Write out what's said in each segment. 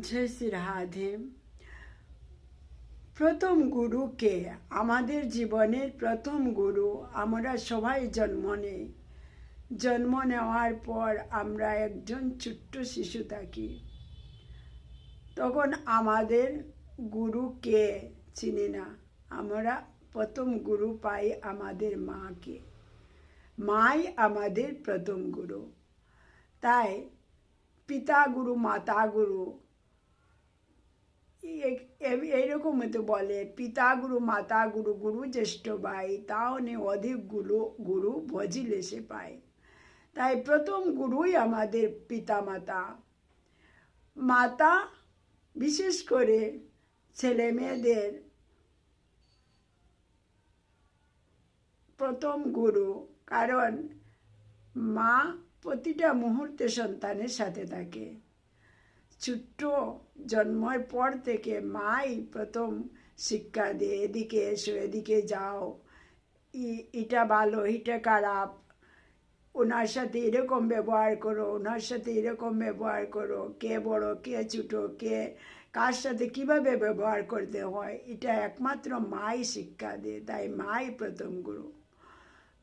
জয় শ্রী রাধে। প্রথম গুরুকে আমাদের জীবনের প্রথম গুরু আমরা সবাই জন্ম নেই। জন্ম নেওয়ার পর আমরা একজন ছোট্ট শিশু থাকি। তখন আমাদের গুরুকে চিনি না। আমরা প্রথম গুরু পাই আমাদের মাকে। মাই আমাদের প্রথম গুরু। তাই পিতা গুরু, মাতা গুরু এইরকম তো বলে, পিতা গুরু, মাতা গুরু গুরু জ্যেষ্ঠ ভাই তাহলে অধিক গুরু গুরু ভজিলে সে পায়। তাই প্রথম গুরুই আমাদের পিতা মাতা মাতা, বিশেষ করে ছেলে মেয়েদের, প্রথম গুরু। কারণ মা প্রতিটা মুহূর্তে সন্তানের সাথে থাকে। ছোট্ট জন্মের পর থেকে মাই প্রথম শিক্ষা দেয়, এদিকে এসো, এদিকে যাও। এটা ভালো, এটা খারাপ। ওনার সাথে এরকম ব্যবহার করো, ওনার সাথে এরকম ব্যবহার করো। কে বড়, কে ছোটো, কে, কার সাথে কীভাবে ব্যবহার করতে হয়, এটা একমাত্র মাই শিক্ষা দেয়, তাই মাই প্রথম গুরু।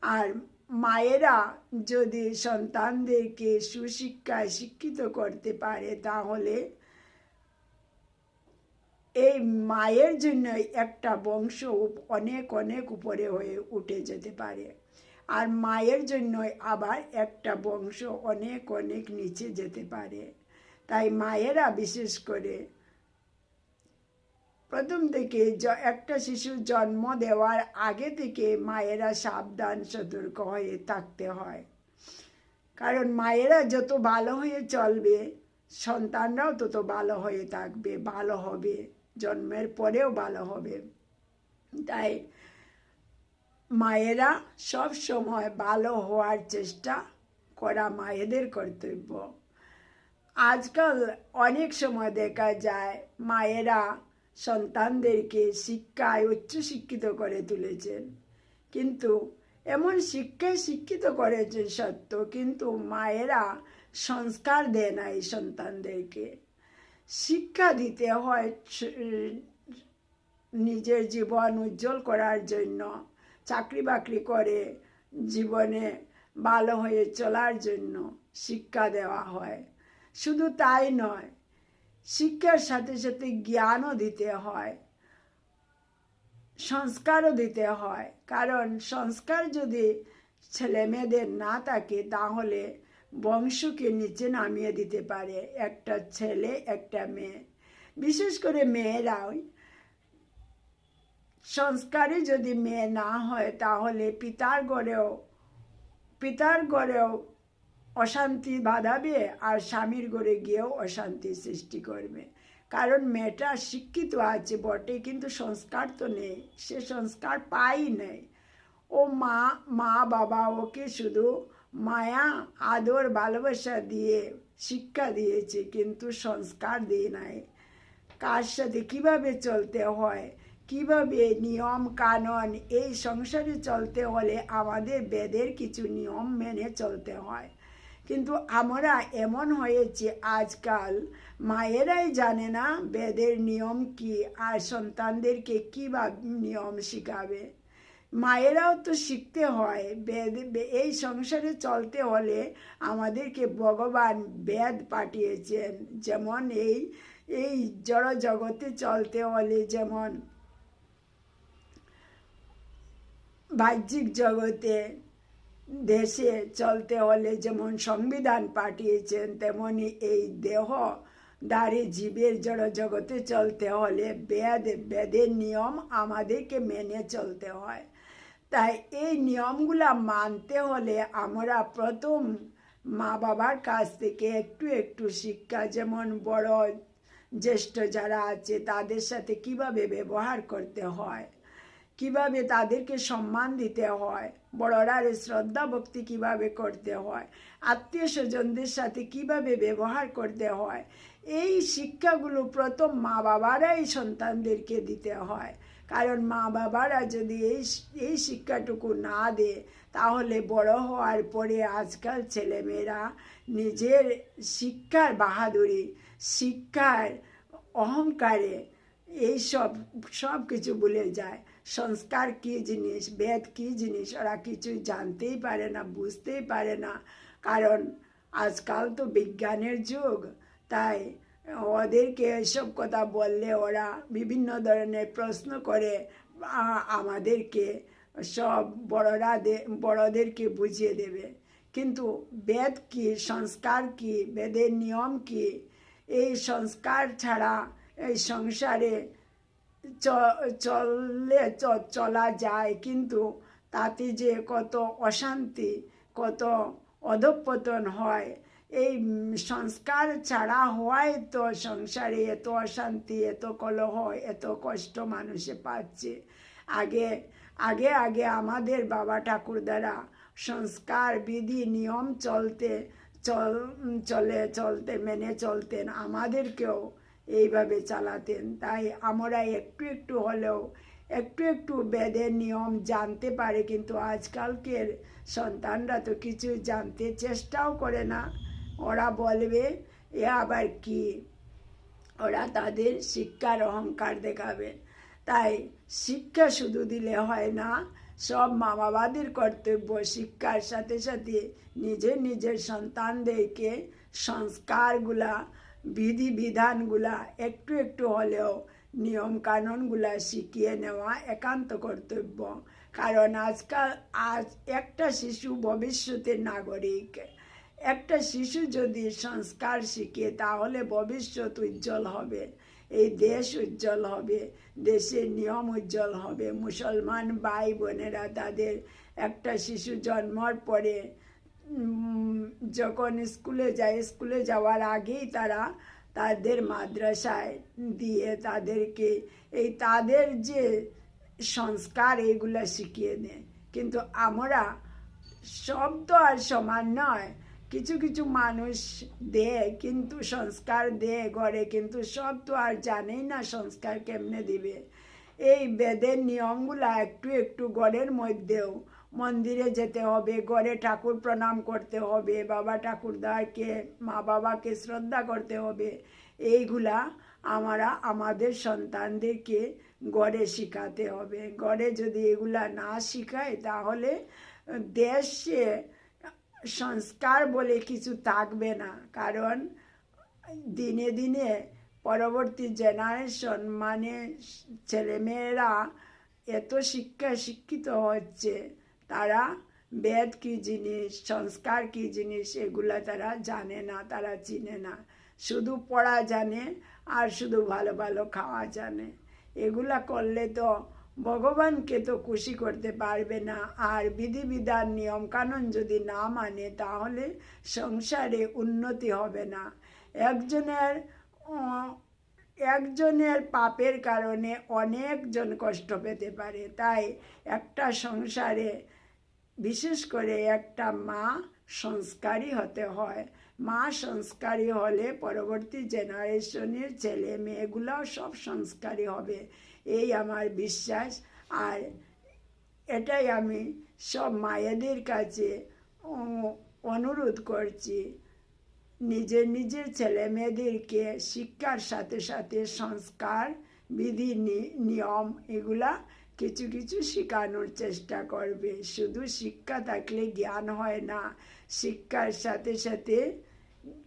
আর মায়েরা যদি সন্তানদেরকে সুশিক্ষায় শিক্ষিত করতে পারে, তাহলে এই মায়ের জন্য একটা বংশ অনেক অনেক উপরে হয়ে উঠে যেতে পারে। আর মায়ের জন্য আবার একটা বংশ অনেক অনেক নিচে যেতে পারে। তাই মায়েরা বিশেষ করে প্রথম থেকে একটা শিশু জন্ম দেওয়ার আগে থেকে মায়েরা সাবধান, সতর্ক হয়ে থাকতে হয়। কারণ মায়েরা যত ভালো হয়ে চলবে, সন্তানরাও তত ভালো হয়ে থাকবে, ভালো হবে, জন্মের পরেও ভালো হবে। তাই মায়েরা সব সময় ভালো হওয়ার চেষ্টা করা মায়েদের কর্তব্য। আজকাল অনেক সময় দেখা যায়, মায়েরা সন্তানদেরকে শিক্ষায় উচ্চশিক্ষিত করে তুলেছেন। কিন্তু এমন শিক্ষায় শিক্ষিত করেছেন সত্য কিন্তু মায়েরা সংস্কার দেয় না এই সন্তানদেরকে। শিক্ষা দিতে হয় নিজের জীবন উজ্জ্বল করার জন্য, চাকরি বাকরি করে জীবনে ভালো হয়ে চলার জন্য শিক্ষা দেওয়া হয়। শুধু তাই নয় শিক্ষার সাথে সাথে জ্ঞানও দিতে হয়, সংস্কারও দিতে হয়। কারণ সংস্কার যদি ছেলে মেয়েদের না থাকে, তাহলে বংশকে নিচে নামিয়ে দিতে পারে একটা ছেলে, একটা মেয়ে। বিশেষ করে মেয়েরাও সংস্কারে যদি মেয়ে না হয়, তাহলে পিতার গড়েও পিতার গড়েও অশান্তি বাঁধাবে আর স্বামীর ঘরে গিয়েও অশান্তি সৃষ্টি করবে। কারণ মেয়েটা শিক্ষিত আছে, বটে, কিন্তু সংস্কার তো নেই। সে সংস্কার পাই নেই। ও মা মা বাবা ওকে শুধু মায়া, আদর, ভালোবাসা দিয়ে শিক্ষা দিয়েছে, কিন্তু সংস্কার দিয়ে নাই। কার সাথে কীভাবে চলতে হয়? কীভাবে নিয়ম কানুন? এই সংসারে চলতে হলে আমাদের বেদের কিছু নিয়ম মেনে চলতে হয়। কিন্তু আমরা এমন হয়েছে আজকাল, মায়েরাই জানে না বেদের নিয়ম কি আর সন্তানদেরকে কী বা নিয়ম শিখাবে। মায়েরাও তো শিখতে হয়, বেদ এই সংসারে চলতে হলে আমাদেরকে ভগবান বেদ পাঠিয়েছেন। যেমন এই এই জড় জগতে চলতে হলে যেমন বাহ্যিক জগতে দেশে চলতে হলে যেমন সংবিধান পাঠিয়েছেন, তেমনি এই দেহ দাঁড়ি জীবের জড় জগতে চলতে হলে বেদ, বেদের নিয়ম আমাদেরকে মেনে চলতে হয়। তাই এই নিয়মগুলা মানতে হলে আমরা প্রথম মা বাবার কাছ থেকে একটু একটু শিক্ষা, যেমন বড় জ্যেষ্ঠ যারা আছে তাদের সাথে কীভাবে ব্যবহার করতে হয় কীভাবে তাদেরকে সম্মান দিতে হয়? বড়রার শ্রদ্ধা ভক্তি কীভাবে করতে হয়? আত্মীয় স্বজনদের সাথে কীভাবে ব্যবহার করতে হয়? এই শিক্ষাগুলো প্রথম মা বাবারাই সন্তানদেরকে দিতে হয়। কারণ মা বাবারা যদি এই এই শিক্ষাটুকু না দেয়, তাহলে বড় হওয়ার পরে আজকাল ছেলেমেয়েরা নিজের শিক্ষার বাহাদুরি, শিক্ষার অহংকারে এই সব সব কিছু ভুলে যায়। সংস্কার কী জিনিস, বেদ কী জিনিস, ওরা কিছুই জানতেই পারে না, বুঝতেই পারে না। কারণ আজকাল তো বিজ্ঞানের যুগ, তাই ওদেরকে এসব কথা বললে ওরা বিভিন্ন ধরনের প্রশ্ন করে আমাদেরকে সব বড়রা বড়দেরকে বুঝিয়ে দেবে। কিন্তু বেদ কি, সংস্কার কি, বেদের নিয়ম কি, এই সংস্কার ছাড়া এই সংসারে চললে চলা যায়, কিন্তু তাতে যে কত অশান্তি, কত অধঃপতন হয়, এই সংস্কার ছাড়া হওয়ায় তো সংসারে এত অশান্তি, এত কলহ, এত কষ্ট মানুষে পাচ্ছে। আগে আগে আগে আমাদের বাবা ঠাকুরদারা সংস্কার বিধি, নিয়ম চলতে, চল, চলে, চলতে, মেনে চলতেন। আমাদেরকেও এইভাবে চালাতেন। তাই আমরা একটু একটু হলেও একটু একটু বেদের নিয়ম জানতে পারে, কিন্তু আজকালকের সন্তানরা তো কিছু জানতে চেষ্টাও করে না। ওরা বলবে, এ আবার কি? ওরা তাদের শিক্ষার অহংকার দেখাবে। তাই শিক্ষা শুধু দিলে হয় না, সব মা বাবাদের কর্তব্য। শিক্ষার সাথে সাথে নিজের নিজের সন্তানদেরকে সংস্কারগুলা বিধি বিধানগুলা একটু একটু হলেও নিয়ম কানুনগুলা শিখিয়ে নেওয়া একান্ত কর্তব্য। কারণ আজকাল, আজ একটা শিশু ভবিষ্যতের নাগরিক। একটা শিশু যদি সংস্কার শিখে, তাহলে ভবিষ্যৎ উজ্জ্বল হবে, এই দেশ উজ্জ্বল হবে, দেশের নিয়ম উজ্জ্বল হবে। মুসলমান ভাই বোনেরা তাদের একটা শিশু জন্মর পরে যখন স্কুলে যায়, স্কুলে যাওয়ার আগেই তারা তাদের মাদ্রাসায় দিয়ে তাদেরকে এই তাদের যে সংস্কার এগুলা শিখিয়ে দেয়। কিন্তু আমরা সব তো আর সমান নয়। কিছু কিছু মানুষ দেয় কিন্তু সংস্কার দেয় ঘরে, কিন্তু সব তো আর জানেই না সংস্কার কেমনে দিবে। এই বেদের নিয়মগুলা একটু একটু ঘরের মধ্যেও মন্দিরে যেতে হবে, ঘরে ঠাকুর প্রণাম করতে হবে, বাবা ঠাকুরদাকে, মা বাবাকে শ্রদ্ধা করতে হবে। এইগুলা আমরা আমাদের সন্তানদেরকে গড়ে শিখাতে হবে। গড়ে যদি এগুলা না শিখায়, তাহলে দেশে সংস্কার বলে কিছু থাকবে না। কারণ দিনে দিনে পরবর্তী জেনারেশন মানে ছেলেমেয়েরা এত শিক্ষা শিক্ষিত হচ্ছে। তারা বেদ কি জিনিস, সংস্কার কি জিনিস এগুলো তারা জানে না, তারা চিনে না। শুধু পড়া জানে আর শুধু ভালো ভালো খাওয়া জানে। এগুলা করলে তো ভগবানকে তো খুশি করতে পারবে না। আর বিধিবিধান নিয়ম কানুন যদি না মানে তাহলে সংসারে উন্নতি হবে না। একজনের একজনের পাপের কারণে অনেকজন কষ্ট পেতে পারে। তাই একটা সংসারে বিশেষ করে একটা মা সংস্কারী হতে হয়। মা সংস্কারী হলে পরবর্তী জেনারেশনের ছেলে মেয়েগুলোও সব সংস্কারী হবে। এই আমার বিশ্বাস। আর এটাই আমি সব মায়েদের কাছে অনুরোধ করছি। নিজের নিজের ছেলে মেয়েদেরকে শিক্ষার সাথে সাথে সংস্কার, বিধি নিয়ম এগুলা কিছু কিছু শেখানোর চেষ্টা করবে। শুধু শিক্ষা থাকলে জ্ঞান হয় না। শিক্ষার সাথে সাথে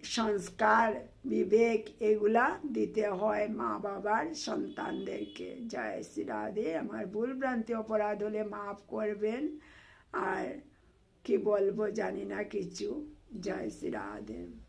সংস্কার, বিবেক এগুলা দিতে হয় মা বাবার সন্তানদেরকে। জয় শ্রী রাধে। আমার ভুল ভ্রান্তি অপরাধ হলে মাফ করবেন। আর কি বলব জানি না কিছু। জয় শ্রী রাধে।